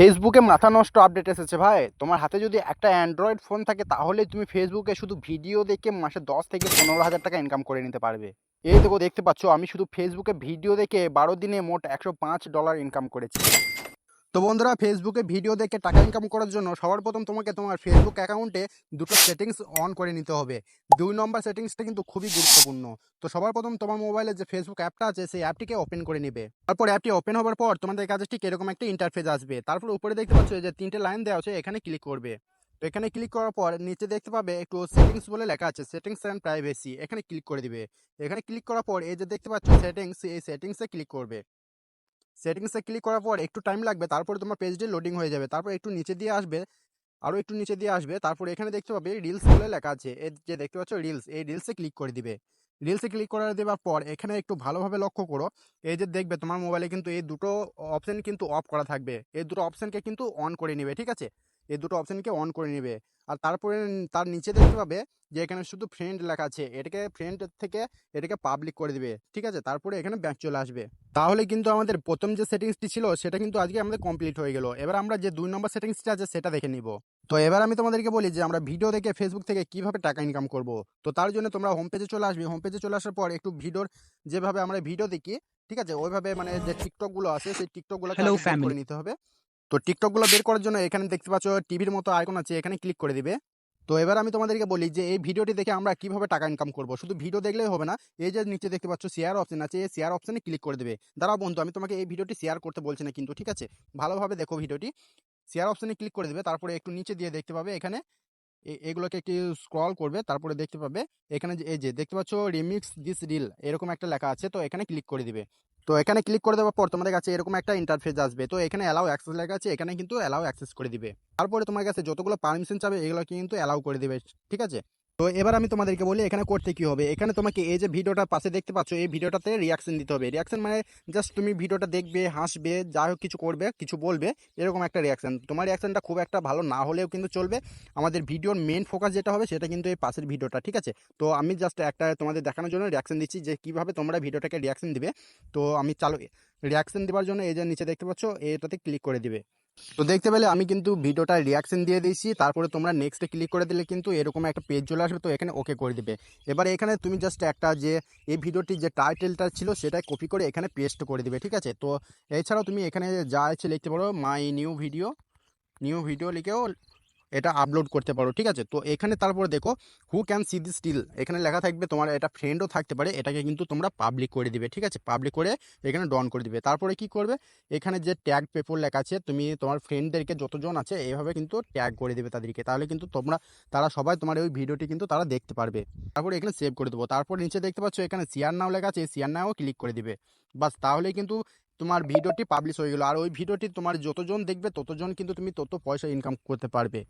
ফেসবুকে মাথা নষ্ট আপডেট এসেছে ভাই। তোমার হাতে যদি একটা অ্যান্ড্রয়েড ফোন থাকে, তাহলে তুমি ফেসবুকে শুধু ভিডিও দেখে মাসে দশ থেকে পনেরো হাজার টাকা ইনকাম করে নিতে পারবে। এই দেখো, দেখতে পাচ্ছ, আমি শুধু ফেসবুকে ভিডিও দেখে বারো দিনে মোট একশো পাঁচ ডলার ইনকাম করেছি। তো বন্ধুরা ফেসবুকে ভিডিও দেখে টাকা ইনকাম করার জন্য সবার প্রথম তোমাকে তোমার ফেসবুক অ্যাকাউন্টে দুটো সেটিংস অন করে নিতে হবে। দুই নম্বর সেটিংসটা কিন্তু খুবই গুরুত্বপূর্ণ। তো সবার প্রথম তোমার মোবাইলে যে ফেসবুক অ্যাপটা আছে, সেই অ্যাপটিকে ওপেন করে নেবে। তারপর অ্যাপটি ওপেন হওয়ার পর তোমাদের কাছে ঠিক এরকম একটা ইন্টারফেস আসবে। তারপর উপরে দেখতে পাচ্ছ যে তিনটে লাইন দেওয়া আছে, এখানে ক্লিক করবে। তো এখানে ক্লিক করার পর নিচে দেখতে পাবে একটু সেটিংস বলে লেখা আছে সেটিংস অ্যান্ড প্রাইভেসি এখানে ক্লিক করে দিবে। এখানে ক্লিক করার পর এই যে দেখতে পাচ্ছ সেটিংস এই সেটিংসে ক্লিক করবে। সেটিংসে ক্লিক করার পর একটু টাইম লাগবে, তারপরে তোমার পেজটি লোডিং হয়ে যাবে। তারপর একটু নিচে দিয়ে আসবে আরও একটু নিচে দিয়ে আসবে, তারপর এখানে দেখতে পাবে রিলস বলে লেখা আছে। এই যে দেখতে পাচ্ছ রিলস এই রিলসে ক্লিক করে দিবে। রিলসে ক্লিক করে দেওয়ার পর এখানে একটু ভালোভাবে লক্ষ্য করো, এই যে দেখবে তোমার মোবাইলে কিন্তু এই দুটো অপশন কিন্তু অফ করা থাকবে। এই দুটো অপশনকে কিন্তু অন করে নেবে, ঠিক আছে? এই দুটো অপশনকে অন করে নেবে। আর তারপরে তার নিচে দেখতে পাবে যে এখানে শুধু ফ্রেন্ড লেখা আছে। এটাকে ফ্রেন্ড থেকে এটাকে পাবলিক করে দিবে। ঠিক আছে? তারপরে এখানে ব্যাক চলে আসবে। তাহলে কিন্তু আমাদের প্রথম যে সেটিংসটি ছিল সেটা কিন্তু আজকে আমাদের কমপ্লিট হয়ে গেল। এবার আমরা যে দুই নম্বর সেটিংসটা আছে সেটা দেখে নিব। তো এবার আমি তোমাদেরকে বলি যে আমরা ভিডিও দেখে ফেসবুক থেকে কীভাবে টাকা ইনকাম করব। তো তার জন্য তোমরা হোম পেজে চলে আসবে। হোম পেজে চলে আসার পর একটু ভিডিওর যেভাবে আমরা ভিডিও দেখি ঠিক আছে? ওইভাবে মানে যে টিকটকগুলো আছে সেই টিকটকগুলো করে নিতে হবে। তো টিকটকগুলো বের করার জন্য এখানে দেখতে পাচ্ছ টিভির মতো আইকন আছে, এখানে ক্লিক করে দিবে। তো এবার আমি তোমাদেরকে বলি যে এই ভিডিওটি দেখে আমরা কীভাবে টাকা ইনকাম করব। শুধু ভিডিও দেখলেই হবে না, এই যে নিচে দেখতে পাচ্ছ শেয়ার অপশন আছে, এই শেয়ার অপশনে ক্লিক করে দেবে। দাঁড়াও বন্ধু, আমি তোমাকে এই ভিডিওটি শেয়ার করতে বলছি না কিন্তু, ঠিক আছে? ভালোভাবে দেখো ভিডিওটি শেয়ার অপশনে ক্লিক করে দেবে, তারপরে একটু নিচে দিয়ে দেখতে পাবে, এখানে এগুলোকে একটু স্ক্রল করবে, তারপরে দেখতে পাবে, এখানে এই যে, দেখতে পাচ্ছ রিমিক্স দিস রিল এরকম একটা লেখা আছে, তো এখানে ক্লিক করে দিবে। তো এখানে ক্লিক করে দেওয়ার পর তোমাদের কাছে এরকম একটা ইন্টারফেস আসবে। তো এখানে অ্যালাউ অ্যাক্সেস লেখা আছে, এখানে কিন্তু অ্যালাউ অ্যাক্সেস করে দিবে। তারপরে তোমার কাছে যতগুলো পারমিশন চাবে, এগুলো কিন্তু অ্যালাউ করে দিবে, ঠিক আছে? তো এবার আমি তোমাদেরকে বলি, এখানে করতে কি হবে? এখানে তোমাকে এই যে ভিডিওটার পাশে দেখতে পাচ্ছ, এই ভিডিওটাতে রিয়াকশন দিতে হবে। রিয়াকশন মানে জাস্ট তুমি ভিডিওটা দেখবে, হাসবে যাই হোক কিছু করবে, কিছু বলবে, এরকম একটা রিয়াকশন তোমার রিয়াকশনটা খুব একটা ভালো না হলেও কিন্তু চলবে। আমাদের ভিডিওর মেন ফোকাস যেটা হবে, সেটা কিন্তু এই পাশের ভিডিওটা, ঠিক আছে? তো আমি জাস্ট একটা তোমাদের দেখানোর জন্য রিয়াকশন দিচ্ছি যে কীভাবে তোমরা ভিডিওটাকে রিয়াকশন দিবে। তো আমি চালু রিয়াকশন দেওয়ার জন্য এই যে নিচে দেখতে পাচ্ছ, এটাতে ক্লিক করে দিবে। তো দেখতে পেলে আমি কিন্তু ভিডিওটা রিয়াকশন দিয়ে দিয়েছি, তারপরে তোমরা নেক্সটে ক্লিক করে দিলে কিন্তু এরকম একটা পেজ চলে আসবে, তো এখানে ওকে করে দিবে। এবার এখানে তুমি জাস্ট একটা যে, এই ভিডিওটি যে টাইটেলটা ছিল সেটাই কপি করে এখানে পেস্ট করে দিবে, ঠিক আছে? তো এছাড়াও তুমি এখানে যা আছে লিখতে পারো my new video new video লিখেও এটা আপলোড করতে পারো, ঠিক আছে? তো এখানে তারপরে দেখো who can see the still এখানে লেখা থাকবে তোমার এটা ফ্রেন্ডও থাকতে পারে, এটাকে কিন্তু তোমরা পাবলিক করে দিবে, ঠিক আছে? পাবলিক করে এখানে ডন করে দিবে। তারপরে কি করবে? এখানে যে ট্যাগ পেপার লেখা আছে, তুমি তোমার ফ্রেন্ডদেরকে যতজন আছে, এভাবে কিন্তু ট্যাগ করে দেবে তাদেরকে। তাহলে কিন্তু তোমরা, তারা সবাই তোমার ওই ভিডিওটি কিন্তু তারা দেখতে পারবে। তারপরে এখানে সেভ করে দেবো। তারপর নিচে দেখতে পাচ্ছ, এখানে শেয়ার নাও লেখা আছে শেয়ার নাও ক্লিক করে দিবে। বাস তাহলেই কিন্তু তোমার ভিডিওটি পাবলিশ হয়ে গেলো। আর ওই ভিডিওটি তোমার যতজন দেখবে, ততজন কিন্তু তুমি তত পয়সা ইনকাম করতে পারবে।